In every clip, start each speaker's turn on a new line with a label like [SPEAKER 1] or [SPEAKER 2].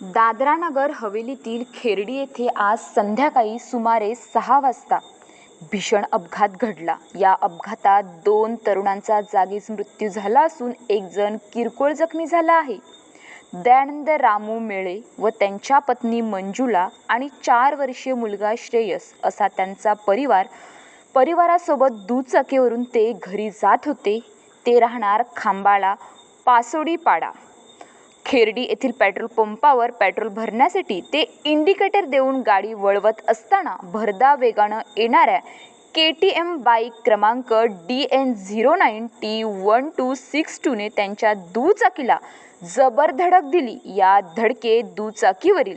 [SPEAKER 1] दादरा नगर हवेलीतील खेरडी येथे आज संध्याकाळी सुमारे सहा वाजता भीषण अपघात घडला. या अपघातात दोन तरुणांचा जागीच मृत्यू झाला असून एक जण किरकोळ जखमी झाला आहे. दयानंद रामू मेळे व त्यांच्या पत्नी मंजुला आणि चार वर्षीय मुलगा श्रेयस असा त्यांचा परिवार परिवारासोबत दुचाकीवरून ते घरी जात होते. ते राहणार खांबाळा पासोडीपाडा. खेर्डी येथील पेट्रोल पंपावर पेट्रोल भरण्यासाठी ते इंडिकेटर देऊन गाडी वळवत असताना भरदा वेगानं येणाऱ्या के टी एम बाईक क्रमांक D N zero nine T one two six टूने त्यांच्या दुचाकीला जबर धडक दिली. या धडकेत दुचाकीवरील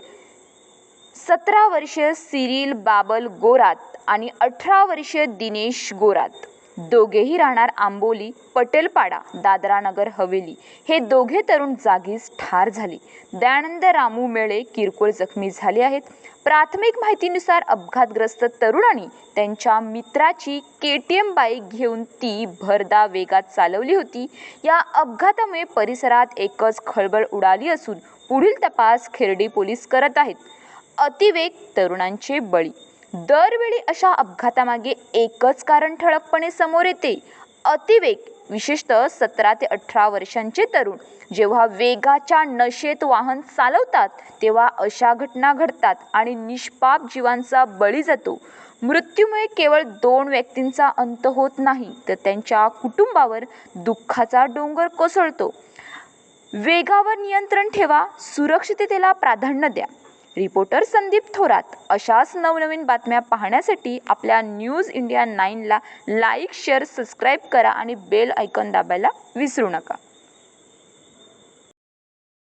[SPEAKER 1] सतरा वर्षीय सिरिल बाबल गोरात आणि अठरा वर्षीय दिनेश गोरात. दोघेही राहणार आंबोली पटेलपाडा दादरा नगर हवेली. हे दोघे तरुण जागीच ठार झाले. दयानंद रामू मेळे किरकोळ जखमी झाले आहेत. प्राथमिक माहितीनुसार अपघातग्रस्त तरुणांनी त्यांच्या मित्राची के टी एम बाईक घेऊन ती भरदा वेगात चालवली होती. या अपघातामुळे परिसरात एकच खळबळ उडाली असून पुढील तपास खेरडी पोलीस करत आहेत. अतिवेग तरुणांचे बळी दरवेळी अशा अपघातामागे एकच कारण ठळकपणे समोर येते. अतिवेग विशेषतः सतरा ते अठरा वर्षांचे तरुण. जेव्हा वेगाच्या नशेत वाहन चालवतात तेव्हा अशा घटना घडतात आणि निष्पाप जीवांचा बळी जातो. मृत्यूमुळे केवळ दोन व्यक्तींचा अंत होत नाही तर त्यांच्या कुटुंबावर दुःखाचा डोंगर कोसळतो. वेगावर नियंत्रण ठेवा सुरक्षिततेला प्राधान्य द्या. रिपोर्टर संदीप थोरात अशाच नवनवीन बातम्या पाहण्यासाठी आपल्या न्यूज इंडिया नाईनला लाईक शेअर सबस्क्राईब करा आणि बेल आयकॉन दाबायला विसरू नका.